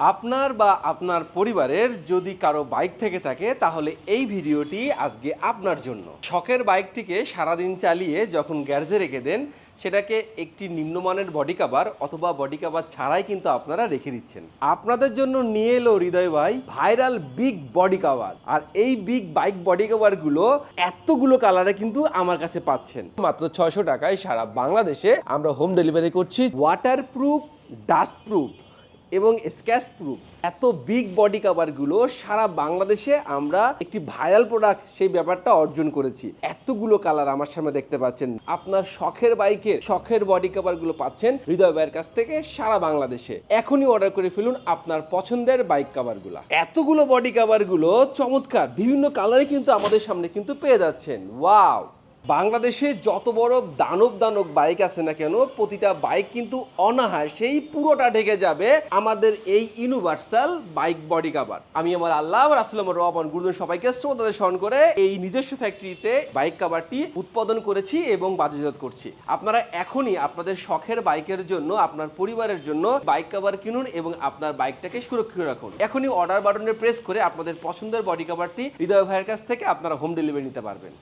আপনার বা আপনার পরিবারের যদি কারও বাইক থেকে থাকে, তাহলে এই ভিডিওটি আজকে আপনার জন্য। শখের বাইকটিকে সারাদিন চালিয়ে যখন গ্যারেজে রেখে দেন, সেটাকে একটি নিম্নমানের বডি কাভার অথবা বডি কাভার ছাড়াই কিন্তু আপনারা রেখে দিচ্ছেন। আপনাদের জন্য নিয়ে এলো হৃদয় ভাই ভাইরাল বিগ বডি কাভার। আর এই বিগ বাইক বডি কাভারগুলো এতগুলো কালারে কিন্তু আমার কাছে পাচ্ছেন। মাত্র ছয়শো টাকায় সারা বাংলাদেশে আমরা হোম ডেলিভারি করছি ওয়াটার প্রুফ ডাস্ট প্রুফ এবং স্ক্যাচ প্রুফ এত বিগ বডি কাভারগুলো সারা বাংলাদেশে আমরা একটি ভাইরাল প্রোডাক্ট সেই ব্যাপারটা অর্জন করেছি। এতগুলো কালার আমার সামনে দেখতে পাচ্ছেন। আপনার শখের বাইকের শখের বডি কাভারগুলো পাচ্ছেন হৃদয় ভাইয়ের কাছ থেকে সারা বাংলাদেশে। এখনই অর্ডার করে ফেলুন আপনার পছন্দের বাইক কাভারগুলো এতগুলো বডি কাভারগুলো চমৎকার। বিভিন্ন কালারে কিন্তু আমাদের সামনে কিন্তু পেয়ে যাচ্ছেন। ওয়াও বাংলাদেশে যত বড় দানব দানব বাইক আছে না কেন, প্রতিটা বাইক কিন্তু অনাহার সেই পুরোটা ঢেকে যাবে আমাদের এই ইউনিভার্সাল বাইক বডি কাভার আমি আমার আল্লাহ আসলাম রহমান গুরুজন সবাইকে শ্রোতাদের স্মরণ করে এই নিজস্ব ফ্যাক্টরিতে বাইক কাভারটি উৎপাদন করেছি এবং বাজারজাত করছি। আপনারা এখনই আপনাদের শখের বাইকের জন্য, আপনার পরিবারের জন্য বাইক কাভার কিনুন এবং আপনার বাইকটাকে সুরক্ষিত রাখুন। এখনই অর্ডার বাটনে প্রেস করে আপনাদের পছন্দের বডি কাভারটি হৃদয় ভাইয়ের কাছ থেকে আপনারা হোম ডেলিভারি নিতে পারবেন।